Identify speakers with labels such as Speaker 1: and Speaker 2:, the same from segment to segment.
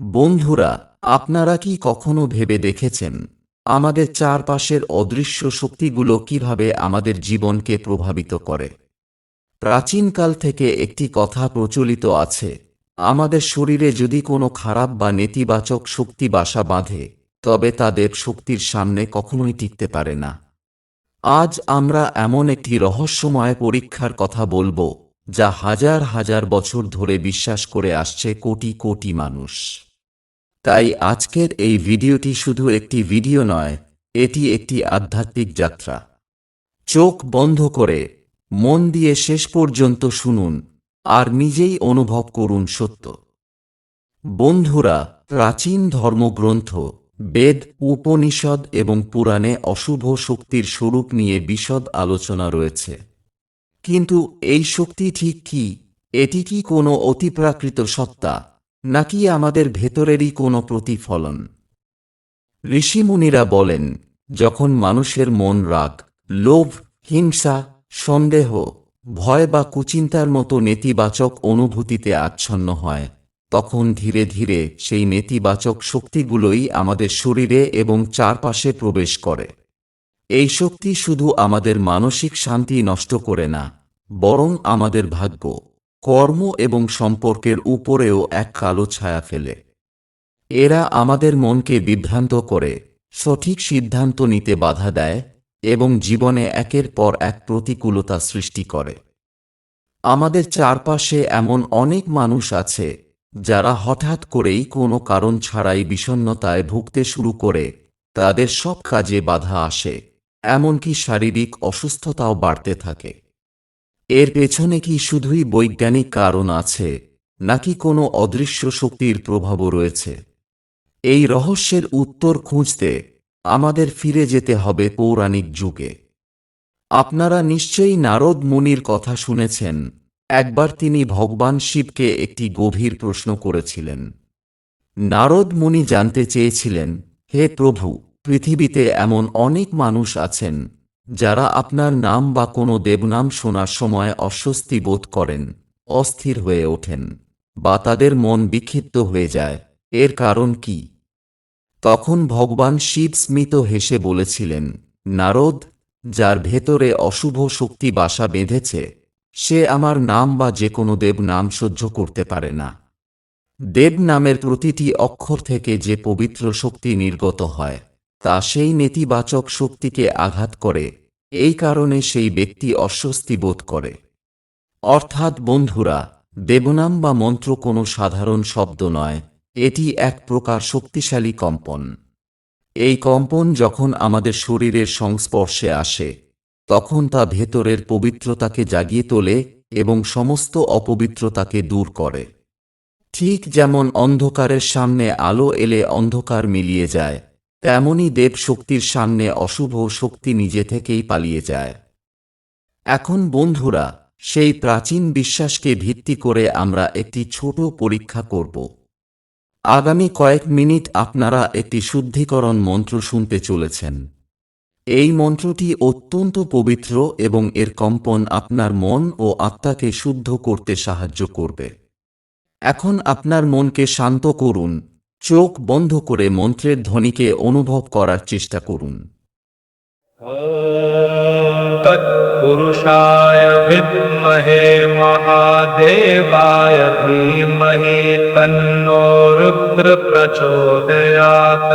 Speaker 1: বন্ধুরা, আপনারা কি কখনো ভেবে দেখেছেন আমাদের চারপাশের অদৃশ্য শক্তিগুলো কীভাবে আমাদের জীবনকে প্রভাবিত করে? প্রাচীনকাল থেকে একটি কথা প্রচলিত আছে, আমাদের শরীরে যদি কোনো খারাপ বা নেতিবাচক শক্তি বাসা বাঁধে, তবে তা দেব শক্তির সামনে কখনোই টিকতে পারে না। আজ আমরা এমন একটি রহস্যময় পরীক্ষার কথা বলব, যা হাজার হাজার বছর ধরে বিশ্বাস করে আসছে কোটি কোটি মানুষ। তাই আজকের এই ভিডিওটি শুধু একটি ভিডিও নয়, এটি একটি আধ্যাত্মিক যাত্রা। চোখ বন্ধ করে, মন দিয়ে শেষ পর্যন্ত শুনুন, আর নিজেই অনুভব করুন সত্য। বন্ধুরা, প্রাচীন ধর্মগ্রন্থ, বেদ, উপনিষদ এবং পুরাণে অশুভ শক্তির স্বরূপ নিয়ে বিশদ আলোচনা রয়েছে। কিন্তু এই শক্তি ঠিক কি? এটি কি কোনো অতিপ্রাকৃত সত্তা? নাকি আমাদের ভেতরেরই কোনো প্রতিফলন? ঋষিমুনিরা বলেন, যখন মানুষের মন রাগ, লোভ, হিংসা, সন্দেহ, ভয় বা কুচিন্তার মতো নেতিবাচক অনুভূতিতে আচ্ছন্ন হয়, তখন ধীরে ধীরে সেই নেতিবাচক শক্তিগুলোই আমাদের শরীরে এবং চারপাশে প্রবেশ করে। এই শক্তি শুধু আমাদের মানসিক শান্তি নষ্ট করে না, বরং আমাদের ভাগ্য। কর্ম এবং সম্পর্কের উপরেও এক কালো ছায়া ফেলে। এরা আমাদের মনকে বিভ্রান্ত করে, সঠিক সিদ্ধান্ত নিতে বাধা দেয় এবং জীবনে একের পর এক প্রতিকূলতা সৃষ্টি করে। আমাদের চারপাশে এমন অনেক মানুষ আছে, যারা হঠাৎ করেই কোনো কারণ ছাড়াই বিষণ্ণতায় ভুগতে শুরু করে, তাদের সব কাজে বাধা আসে, এমনকি শারীরিক অসুস্থতাও বাড়তে থাকে। এর পেছনে কি শুধুই বৈজ্ঞানিক কারণ আছে, নাকি কোনো অদৃশ্য শক্তির প্রভাবও রয়েছে? এই রহস্যের উত্তর খুঁজতে আমাদের ফিরে যেতে হবে পৌরাণিক যুগে। আপনারা নিশ্চয়ই নারদ মুনির কথা শুনেছেন, একবার তিনি ভগবান শিবকে একটি গভীর প্রশ্ন করেছিলেন। নারদ মুনি জানতে চেয়েছিলেন, হে প্রভু, পৃথিবীতে এমন অনেক মানুষ আছেন যারা আপনার নাম বা কোনো দেবনাম শোনার সময় অস্বস্তি বোধ করেন, অস্থির হয়ে ওঠেন, বা তাদের মন বিক্ষিপ্ত হয়ে যায়। এর কারণ কি? তখন ভগবান শিব স্মিত হেসে বলেছিলেন, নারদ, যার ভেতরে অশুভ শক্তি বাসা বেঁধেছে, সে আমার নাম বা যে কোনো দেব নাম সহ্য করতে পারে না। দেব নামের প্রতিটি অক্ষর থেকে যে পবিত্র শক্তি নির্গত হয় তা সেই নেতিবাচক শক্তিকে আঘাত করে। এই কারণে সেই ব্যক্তি অস্বস্তি বোধ করে। অর্থাৎ বন্ধুরা, দেবনাম বা মন্ত্র কোনো সাধারণ শব্দ নয়, এটি এক প্রকার শক্তিশালী কম্পন। এই কম্পন যখন আমাদের শরীরের সংস্পর্শে আসে, তখন তা ভেতরের পবিত্রতাকে জাগিয়ে তোলে এবং সমস্ত অপবিত্রতাকে দূর করে। ঠিক যেমন অন্ধকারের সামনে আলো এলে অন্ধকার মিলিয়ে যায় তেমনি দেব শক্তির সামনে অশুভ শক্তি নিজে থেকেই পালিয়ে যায়। এখন বন্ধুরা, সেই প্রাচীন বিশ্বাসকে ভিত্তি করে আমরা একটি ছোট পরীক্ষা করব। আগামী কয়েক মিনিট আপনারা একটি শুদ্ধিকরণ মন্ত্র শুনতে চলেছেন। এই মন্ত্রটি অত্যন্ত পবিত্র এবং এর কম্পন আপনার মন ও আত্মাকে শুদ্ধ করতে সাহায্য করবে। এখন আপনার মনকে শান্ত করুন। চোখ বন্ধ করে মন্ত্রের ধ্বনিকে অনুভব করার চেষ্টা করুন।
Speaker 2: তৎপুরুষায় বিদ্মহে মহাদেবায় ধীমহে তন্নো রুদ্র প্রচোদয়াত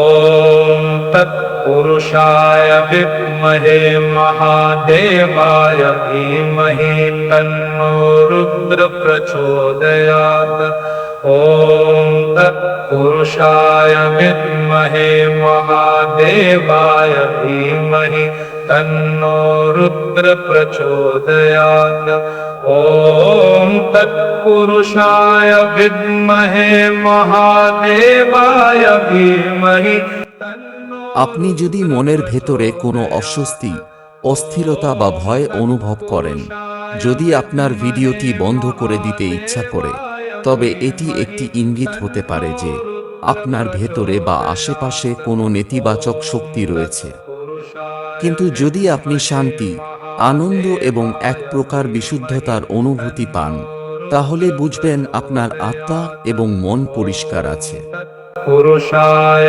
Speaker 2: ওম তৎপুরুষায় বিদ্মহে মহাদেবায় ধীমহে তন্নো রুদ্র প্রচোদয়াত ॐ तत्पुरुषाय विद्महे महादेवाय धीमहि तन्नो रुद्र प्रचोदयात् ॐ तत्पुरुषाय विद्महे महादेवाय धीमहि तन्नो
Speaker 1: আপনি যদি মনের ভেতরে কোনো অস্বস্তি অস্থিরতা বা ভয় অনুভব করেন যদি আপনার ভিডিওটি বন্ধ করে দিতে ইচ্ছা করে তবে এটি একটি ইঙ্গিত হতে পারে যে আপনার ভেতরে বা আশেপাশে কোনো নেতিবাচক শক্তি রয়েছে। কিন্তু যদি আপনি শান্তি, আনন্দ এবং এক প্রকার বিশুদ্ধতার অনুভূতি পান, তাহলে বুঝবেন আপনার আত্মা এবং মন পরিষ্কার আছে।
Speaker 2: পুরুষায়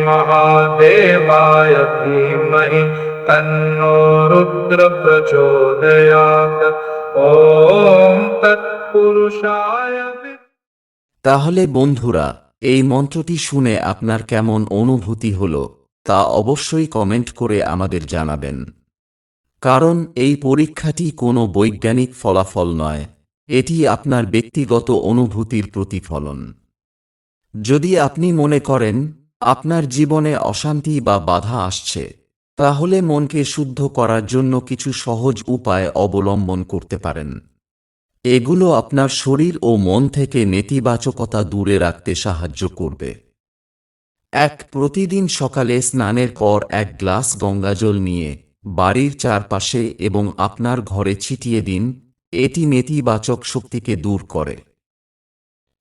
Speaker 2: महादेवाय धीमहि तन्नो रुद्र प्रचोदयात् ॐ तत्पुरुषाय विद्महे
Speaker 1: তাহলে বন্ধুরা এই মন্ত্রটি শুনে আপনার কেমন অনুভূতি হল তা অবশ্যই কমেন্ট করে আমাদের জানাবেন কারণ এই পরীক্ষাটি কোনো বৈজ্ঞানিক ফলাফল নয় এটি আপনার ব্যক্তিগত অনুভূতির প্রতিফলন যদি আপনি মনে করেন আপনার জীবনে অশান্তি বা বাধা আসছে, তাহলে মনকে শুদ্ধ করার জন্য কিছু সহজ উপায় অবলম্বন করতে পারেন। এগুলো আপনার শরীর ও মন থেকে নেতিবাচকতা দূরে রাখতে সাহায্য করবে। এক, প্রতিদিন সকালে স্নানের পর এক গ্লাস গঙ্গাজল নিয়ে বাড়ির চারপাশে এবং আপনার ঘরে ছিটিয়ে দিন, এটি নেতিবাচক শক্তিকে দূর করে।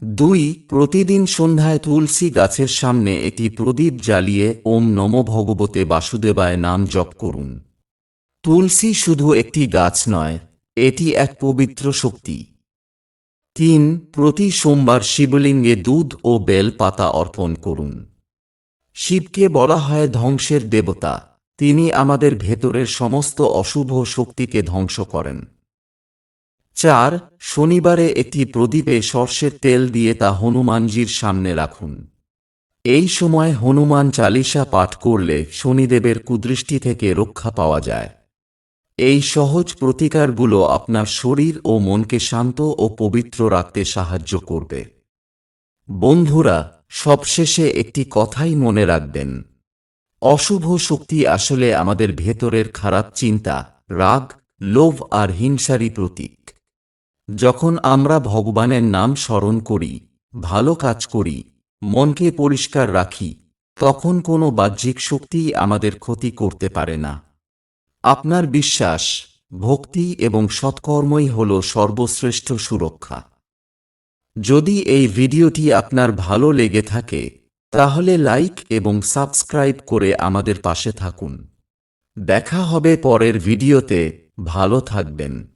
Speaker 1: দুই, প্রতিদিন সন্ধ্যায় তুলসী গাছের সামনে একটি প্রদীপ জ্বালিয়ে ওম নম ভগবতে বাসুদেবায় নাম জপ করুন। তুলসী শুধু একটি গাছ নয়, এটি এক পবিত্র শক্তি। তিন, প্রতি সোমবার শিবলিঙ্গে দুধ ও বেল পাতা অর্পণ করুন। শিবকে বলা হয় ধ্বংসের দেবতা, তিনি আমাদের ভেতরের সমস্ত অশুভ শক্তিকে ধ্বংস করেন। চার, শনিবারে একটি প্রদীপে সর্ষের তেল দিয়ে তা হনুমানজির সামনে রাখুন। এই সময় হনুমান চালিসা পাঠ করলে শনিদেবের কুদৃষ্টি থেকে রক্ষা পাওয়া যায়। এই সহজ প্রতিকারগুলো আপনার শরীর ও মনকে শান্ত ও পবিত্র রাখতে সাহায্য করবে। বন্ধুরা, সবশেষে একটি কথাই মনে রাখবেন। অশুভ শক্তি আসলে আমাদের ভেতরের খারাপ চিন্তা, রাগ, লোভ আর হিংসারই প্রতীক। যখন আমরা ভগবানের নাম স্মরণ করি, ভালো কাজ করি, মনকে পরিষ্কার রাখি, তখন কোনো বাহ্যিক শক্তি আমাদের ক্ষতি করতে পারে না। আপনার বিশ্বাস, ভক্তি এবং সৎকর্মই হল সর্বশ্রেষ্ঠ সুরক্ষা। যদি এই ভিডিওটি আপনার ভালো লেগে থাকে, তাহলে লাইক এবং সাবস্ক্রাইব করে আমাদের পাশে থাকুন। দেখা হবে পরের ভিডিওতে, ভালো থাকবেন।